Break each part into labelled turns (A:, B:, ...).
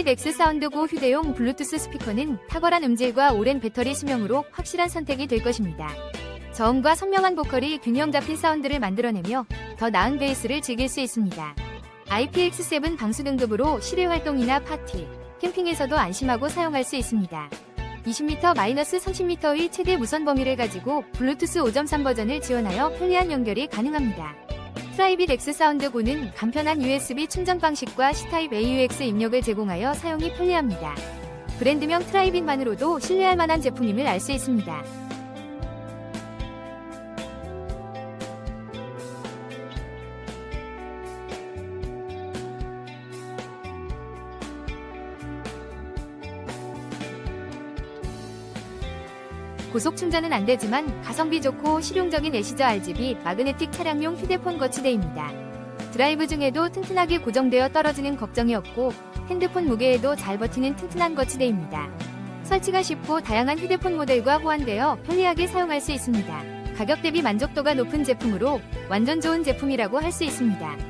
A: 트라이빗 X 사운드고 휴대용 블루투스 스피커는 탁월한 음질과 오랜 배터리 수명으로 확실한 선택이 될 것입니다. 저음과 선명한 보컬이 균형 잡힌 사운드를 만들어내며 더 나은 베이스를 즐길 수 있습니다. IPX7 방수 등급으로 실외 활동이나 파티, 캠핑에서도 안심하고 사용할 수 있습니다. 20m-30m의 최대 무선 범위를 가지고 블루투스 5.3 버전을 지원하여 편리한 연결이 가능합니다. 트라이빗 X 사운드 고는 간편한 USB 충전 방식과 C타입 AUX 입력을 제공하여 사용이 편리합니다. 브랜드명 트라이빗만으로도 신뢰할 만한 제품임을 알 수 있습니다. 고속 충전은 안 되지만 가성비 좋고 실용적인 애시저 RGB 마그네틱 차량용 휴대폰 거치대입니다. 드라이브 중에도 튼튼하게 고정되어 떨어지는 걱정이 없고 핸드폰 무게에도 잘 버티는 튼튼한 거치대입니다. 설치가 쉽고 다양한 휴대폰 모델과 호환되어 편리하게 사용할 수 있습니다. 가격 대비 만족도가 높은 제품으로 완전 좋은 제품이라고 할 수 있습니다.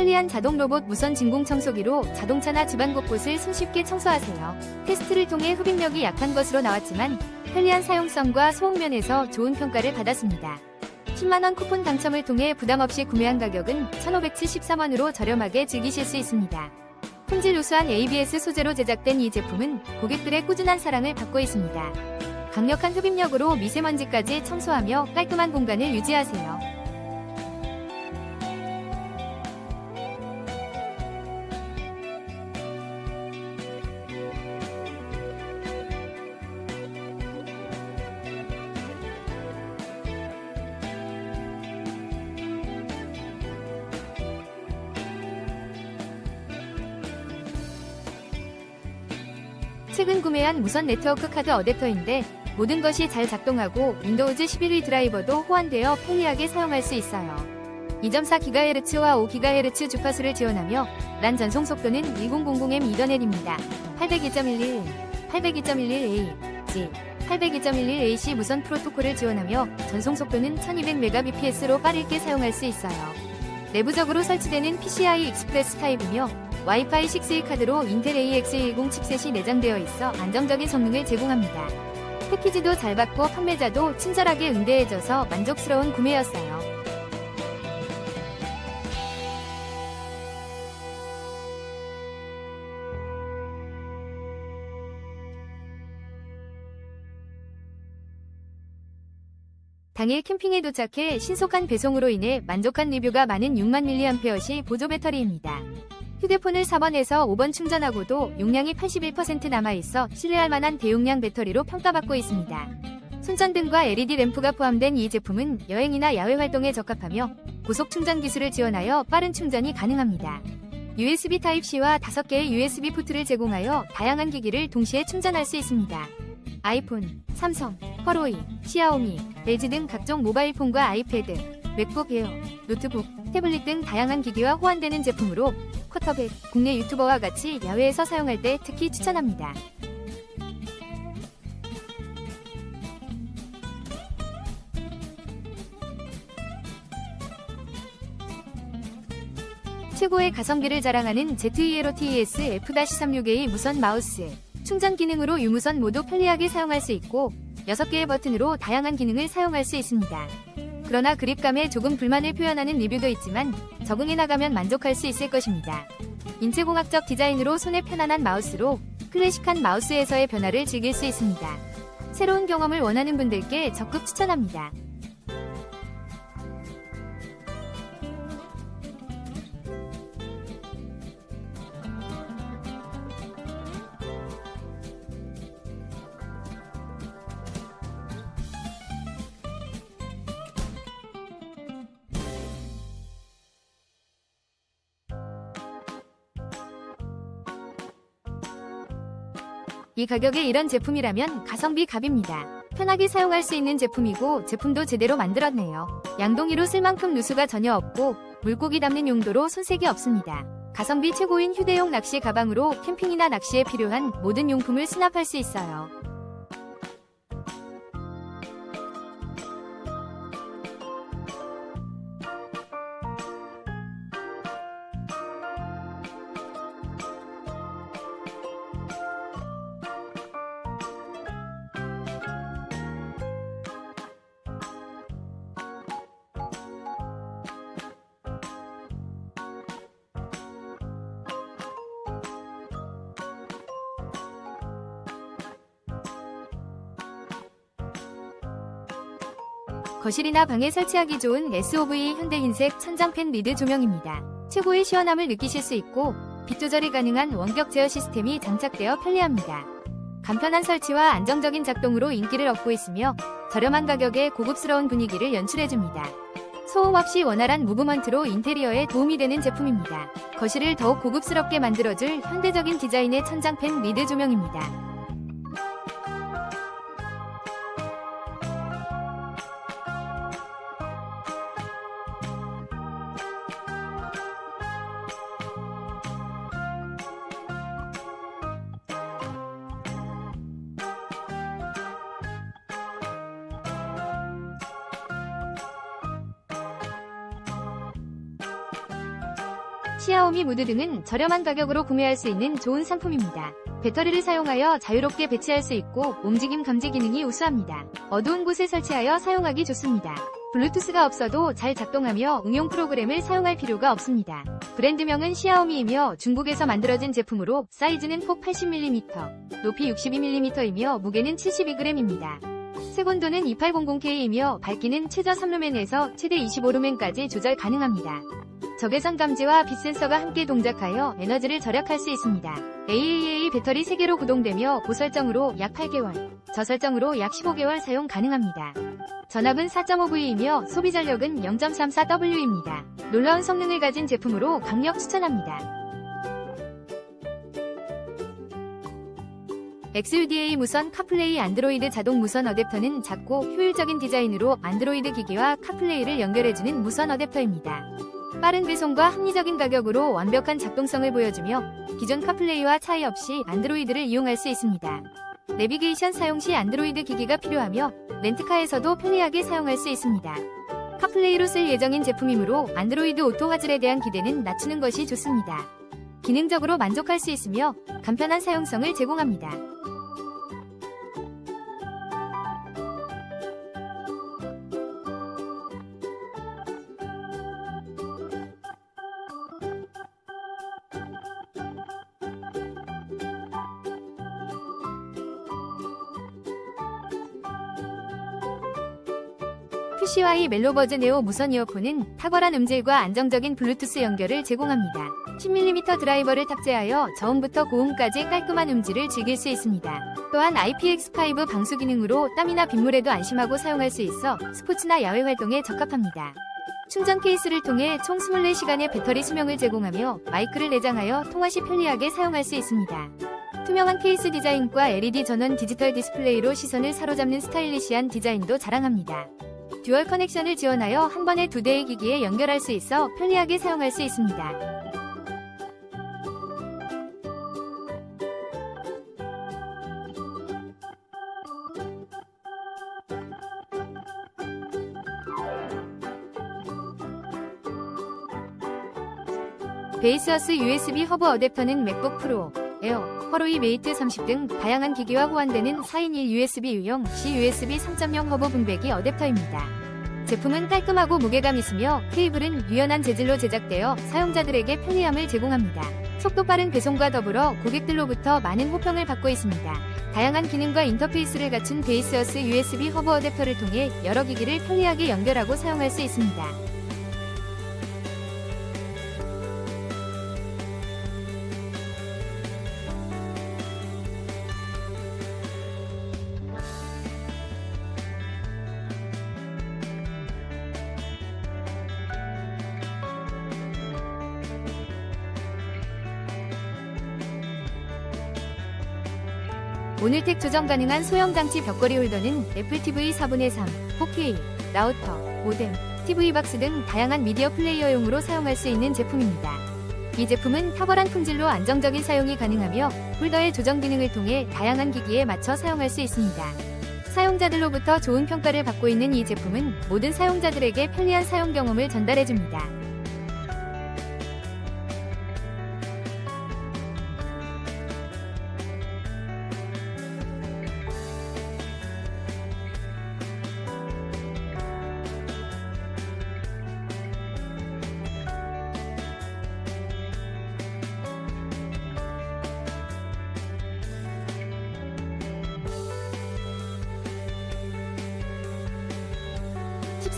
A: 편리한 자동 로봇 무선 진공 청소기로 자동차나 집안 곳곳을 손쉽게 청소하세요. 테스트를 통해 흡입력이 약한 것으로 나왔지만 편리한 사용성과 소음면에서 좋은 평가를 받았습니다. 10만원 쿠폰 당첨을 통해 부담 없이 구매한 가격은 1,573원으로 저렴하게 즐기실 수 있습니다. 품질 우수한 ABS 소재로 제작된 이 제품은 고객들의 꾸준한 사랑을 받고 있습니다. 강력한 흡입력으로 미세먼지까지 청소하며 깔끔한 공간을 유지하세요. 최근 구매한 무선 네트워크 카드 어댑터인데 모든 것이 잘 작동하고 윈도우즈 11의 드라이버도 호환되어 편리하게 사용할 수 있어요. 2.4GHz와 5GHz 주파수를 지원하며 란 전송 속도는 1000M 이더넷입니다. 802.11, 802.11a, G, 802.11ac 무선 프로토콜을 지원하며 전송 속도는 1200Mbps로 빠르게 사용할 수 있어요. 내부적으로 설치되는 PCI 익스프레스 타입이며 와이파이 6의 카드로 인텔 AX10 칩셋이 내장되어 있어 안정적인 성능을 제공합니다. 패키지도 잘 받고 판매자도 친절하게 응대해줘서 만족스러운 구매였어요. 당일 캠핑에 도착해 신속한 배송으로 인해 만족한 리뷰가 많은 6만 mAh시 보조 배터리입니다. 휴대폰을 4번에서 5번 충전하고도 용량이 81% 남아있어 신뢰할 만한 대용량 배터리로 평가받고 있습니다. 손전등과 LED 램프가 포함된 이 제품은 여행이나 야외 활동에 적합하며 고속 충전 기술을 지원하여 빠른 충전이 가능합니다. USB Type-C와 5개의 USB 포트를 제공하여 다양한 기기를 동시에 충전할 수 있습니다. 아이폰, 삼성, 펄오이, 시아오미, LG 등 각종 모바일 폰과 아이패드, 맥북 에어, 노트북, 태블릿 등 다양한 기기와 호환되는 제품으로 쿼터백, 국내 유튜버와 같이 야외에서 사용할 때 특히 추천합니다. 최고의 가성비를 자랑하는 ZELO-TES F-36A 무선 마우스. 충전 기능으로 유무선 모두 편리하게 사용할 수 있고 6개의 버튼으로 다양한 기능을 사용할 수 있습니다. 그러나 그립감에 조금 불만을 표현하는 리뷰도 있지만 적응해 나가면 만족할 수 있을 것입니다. 인체공학적 디자인으로 손에 편안한 마우스로 클래식한 마우스에서의 변화를 즐길 수 있습니다. 새로운 경험을 원하는 분들께 적극 추천합니다. 이 가격에 이런 제품이라면 가성비 갑입니다. 편하게 사용할 수 있는 제품이고 제품도 제대로 만들었네요. 양동이로 쓸 만큼 누수가 전혀 없고 물고기 담는 용도로 손색이 없습니다. 가성비 최고인 휴대용 낚시 가방으로 캠핑이나 낚시에 필요한 모든 용품을 수납할 수 있어요. 거실이나 방에 설치하기 좋은 SOV 현대 흰색 천장팬 리드 조명입니다. 최고의 시원함을 느끼실 수 있고 빛 조절이 가능한 원격 제어 시스템이 장착되어 편리합니다. 간편한 설치와 안정적인 작동으로 인기를 얻고 있으며 저렴한 가격에 고급스러운 분위기를 연출해줍니다. 소음 없이 원활한 무브먼트로 인테리어에 도움이 되는 제품입니다. 거실을 더욱 고급스럽게 만들어줄 현대적인 디자인의 천장팬 리드 조명입니다. 시아오미 무드 등은 저렴한 가격으로 구매할 수 있는 좋은 상품입니다. 배터리를 사용하여 자유롭게 배치할 수 있고 움직임 감지 기능이 우수합니다. 어두운 곳에 설치하여 사용하기 좋습니다. 블루투스가 없어도 잘 작동하며 응용 프로그램을 사용할 필요가 없습니다. 브랜드명은 시아오미이며 중국에서 만들어진 제품으로 사이즈는 폭 80mm, 높이 62mm이며 무게는 72g입니다. 색온도는 2800K이며 밝기는 최저 3루멘에서 최대 25루멘까지 조절 가능합니다. 적외선 감지와 빛 센서가 함께 동작하여 에너지를 절약할 수 있습니다. AAA 배터리 3개로 구동되며 고설정으로 약 8개월, 저설정으로 약 15개월 사용 가능합니다. 전압은 4.5V이며 소비 전력은 0.34W입니다. 놀라운 성능을 가진 제품으로 강력 추천합니다. XUDA 무선 카플레이 안드로이드 자동 무선 어댑터는 작고 효율적인 디자인으로 안드로이드 기기와 카플레이를 연결해주는 무선 어댑터입니다. 빠른 배송과 합리적인 가격으로 완벽한 작동성을 보여주며 기존 카플레이와 차이 없이 안드로이드를 이용할 수 있습니다. 내비게이션 사용 시 안드로이드 기기가 필요하며 렌트카에서도 편리하게 사용할 수 있습니다. 카플레이로 쓸 예정인 제품이므로 안드로이드 오토 화질에 대한 기대는 낮추는 것이 좋습니다. 기능적으로 만족할 수 있으며 간편한 사용성을 제공합니다. 푸시와이 멜로버즈 네오 무선 이어폰은 탁월한 음질과 안정적인 블루투스 연결을 제공합니다. 10mm 드라이버를 탑재하여 저음부터 고음까지 깔끔한 음질을 즐길 수 있습니다. 또한 IPX5 방수 기능으로 땀이나 빗물에도 안심하고 사용할 수 있어 스포츠나 야외 활동에 적합합니다. 충전 케이스를 통해 총 24시간의 배터리 수명을 제공하며 마이크를 내장하여 통화 시 편리하게 사용할 수 있습니다. 투명한 케이스 디자인과 LED 전원 디지털 디스플레이로 시선을 사로잡는 스타일리시한 디자인도 자랑합니다. 듀얼 커넥션을 지원하여 한 번에 두 대의 기기에 연결할 수 있어 편리하게 사용할 수 있습니다. 베이스어스 USB 허브 어댑터는 맥북 프로, 에어, 허로이 메이트 30 등 다양한 기기와 호환되는 4인 1 USB 유형 C USB 3.0 허브 분배기 어댑터입니다. 제품은 깔끔하고 무게감 있으며 케이블은 유연한 재질로 제작되어 사용자들에게 편리함을 제공합니다. 속도 빠른 배송과 더불어 고객들로부터 많은 호평을 받고 있습니다. 다양한 기능과 인터페이스를 갖춘 베이스어스 USB 허브 어댑터를 통해 여러 기기를 편리하게 연결하고 사용할 수 있습니다. 오늘택 조정 가능한 소형 장치 벽걸이 홀더는 애플 TV 4분의 3, 4K, 라우터, 모뎀, TV 박스 등 다양한 미디어 플레이어용으로 사용할 수 있는 제품입니다. 이 제품은 탁월한 품질로 안정적인 사용이 가능하며 홀더의 조정 기능을 통해 다양한 기기에 맞춰 사용할 수 있습니다. 사용자들로부터 좋은 평가를 받고 있는 이 제품은 모든 사용자들에게 편리한 사용 경험을 전달해줍니다.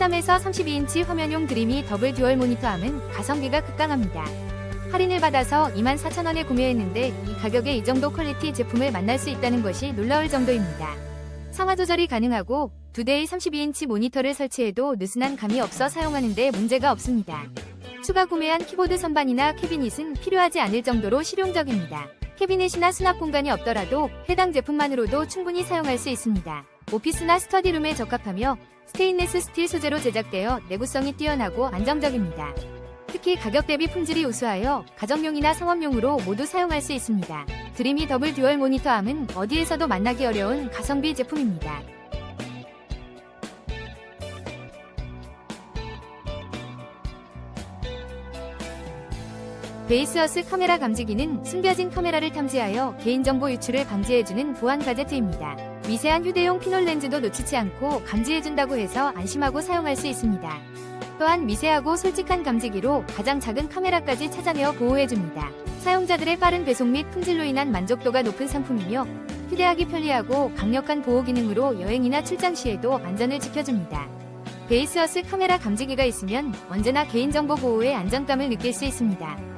A: (13에서 32인치) 화면용 드림이 더블 듀얼 모니터함은 가성비가 극강합니다. 할인을 받아서 24,000원에 구매했는데 이 가격에 이 정도 퀄리티 제품을 만날 수 있다는 것이 놀라울 정도입니다. 상하 조절이 가능하고 두 대의 32인치 모니터를 설치해도 느슨한 감이 없어 사용하는데 문제가 없습니다. 추가 구매한 키보드 선반이나 캐비닛은 필요하지 않을 정도로 실용적입니다. 캐비넷이나 수납 공간이 없더라도 해당 제품만으로도 충분히 사용할 수 있습니다. 오피스나 스터디룸에 적합하며 스테인레스 스틸 소재로 제작되어 내구성이 뛰어나고 안정적입니다. 특히 가격 대비 품질이 우수하여 가정용이나 상업용으로 모두 사용할 수 있습니다. 드림이 더블 듀얼 모니터함은 어디에서도 만나기 어려운 가성비 제품입니다. 베이스어스 카메라 감지기는 숨겨진 카메라를 탐지하여 개인정보 유출을 방지해주는 보안 가제트입니다. 미세한 휴대용 피놀 렌즈도 놓치지 않고 감지해준다고 해서 안심하고 사용할 수 있습니다. 또한 미세하고 솔직한 감지기로 가장 작은 카메라까지 찾아내어 보호해줍니다. 사용자들의 빠른 배송 및 품질로 인한 만족도가 높은 상품이며 휴대하기 편리하고 강력한 보호 기능으로 여행이나 출장 시에도 안전을 지켜줍니다. 베이스어스 카메라 감지기가 있으면 언제나 개인정보 보호의 안정감을 느낄 수 있습니다.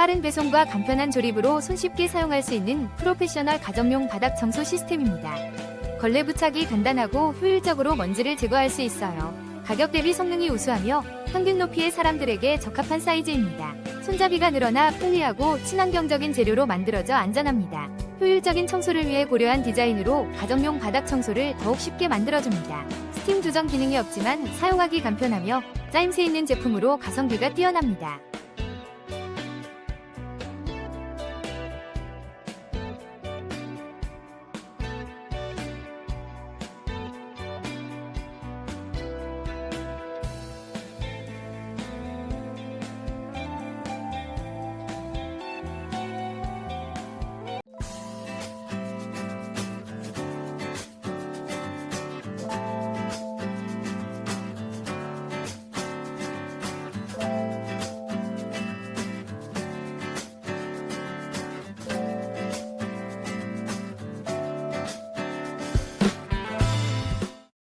A: 빠른 배송과 간편한 조립으로 손쉽게 사용할 수 있는 프로페셔널 가정용 바닥 청소 시스템입니다. 걸레 부착이 간단하고 효율적으로 먼지를 제거할 수 있어요. 가격 대비 성능이 우수하며 평균 높이의 사람들에게 적합한 사이즈입니다. 손잡이가 늘어나 편리하고 친환경적인 재료로 만들어져 안전합니다. 효율적인 청소를 위해 고려한 디자인으로 가정용 바닥 청소를 더욱 쉽게 만들어줍니다. 스팀 조정 기능이 없지만 사용하기 간편하며 짜임새 있는 제품으로 가성비가 뛰어납니다.